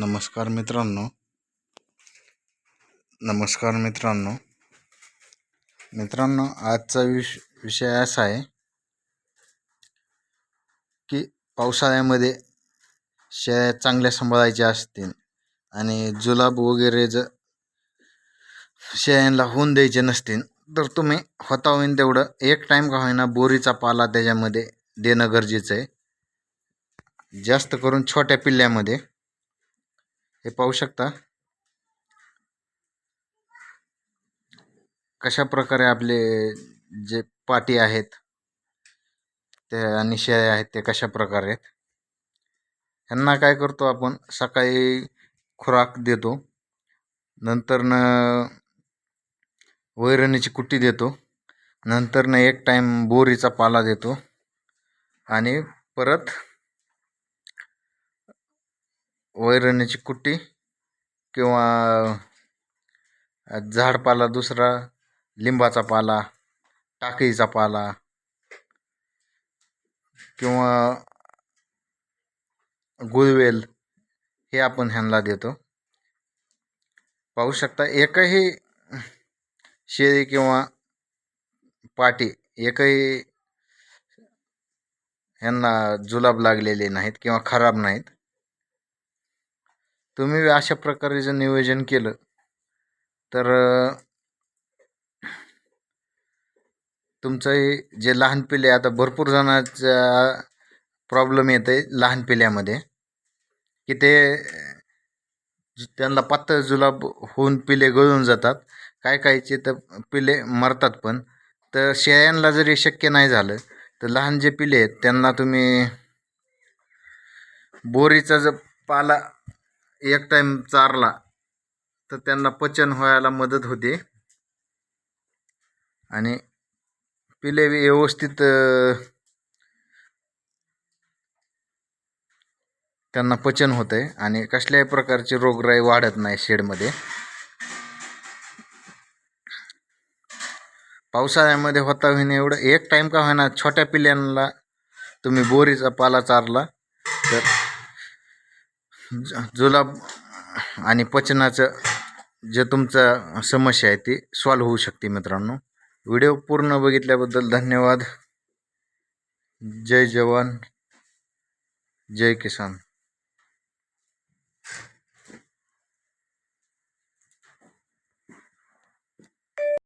नमस्कार मित्रांनो. नमस्कार मित्रांनो. मित्रांनो आजचा विष विषय असा आहे की पावसाळ्यामध्ये शेळ्या चांगल्या सांभाळायच्या असतील आणि जुलाब वगैरे जर शेळ्यांना होऊन द्यायचे नसतील तर तुम्ही होता होईन तेवढं एक टाईम का होईना बोरीचा पाला त्याच्यामध्ये देणं गरजेचं आहे. जास्त करून छोट्या पिल्ल्यामध्ये. हे पाहू शकता. कशा प्रकारे आपले जे पाटी आहेत ते आणि शेळ्या आहेत ते कशा प्रकारे आहेत? ह्यांना काय करतो आपण? सकाळी खुराक देतो. नंतरनं वैरणीची कुट्टी देतो. नंतरनं एक टाईम बोरीचा पाला देतो. आणि परत वैरणीची कुट्टी किंवा झाडपाला दुसरा लिंबाचा पाला टाकळीचा पाला किंवा गुळवेल हे आपण ह्यांना देतो. पाहू शकता एकही शेळी किंवा पाटी एकही ह्यांना जुलाब लागलेले नाहीत किंवा खराब नाहीत. तुम्ही अशा प्रकारे जर नियोजन केलं तर तुमचं जे लहान पिले आता भरपूर जणांचा प्रॉब्लेम येत आहे लहान पिल्यामध्ये की ते त्यांना पातळ जुलाब होऊन पिले गळून जातात. काय कायचे तर पिले मरतात पण. तर शेळ्यांना जरी शक्य नाही झालं तर लहान जे पिले आहेत त्यांना तुम्ही बोरीचा जर पाला एक टाईम चारला तर त्यांना पचन व्हायला मदत होते. आणि पिले व्यवस्थित त्यांना पचन होतं आहे आणि कसल्याही प्रकारची रोगराई वाढत नाही शेडमध्ये. पावसाळ्यामध्ये होता होईन एवढं. एक टाईम का होईना छोट्या पिल्यांना तुम्ही बोरीचा पाला चारला. तर जुलाब आणि पचनाचं जे तुमचं समस्या आहे ती सॉल्व होऊ शकते मित्रांनो. व्हिडिओ पूर्ण बघितल्याबद्दल धन्यवाद. जय जवान. जय किसान.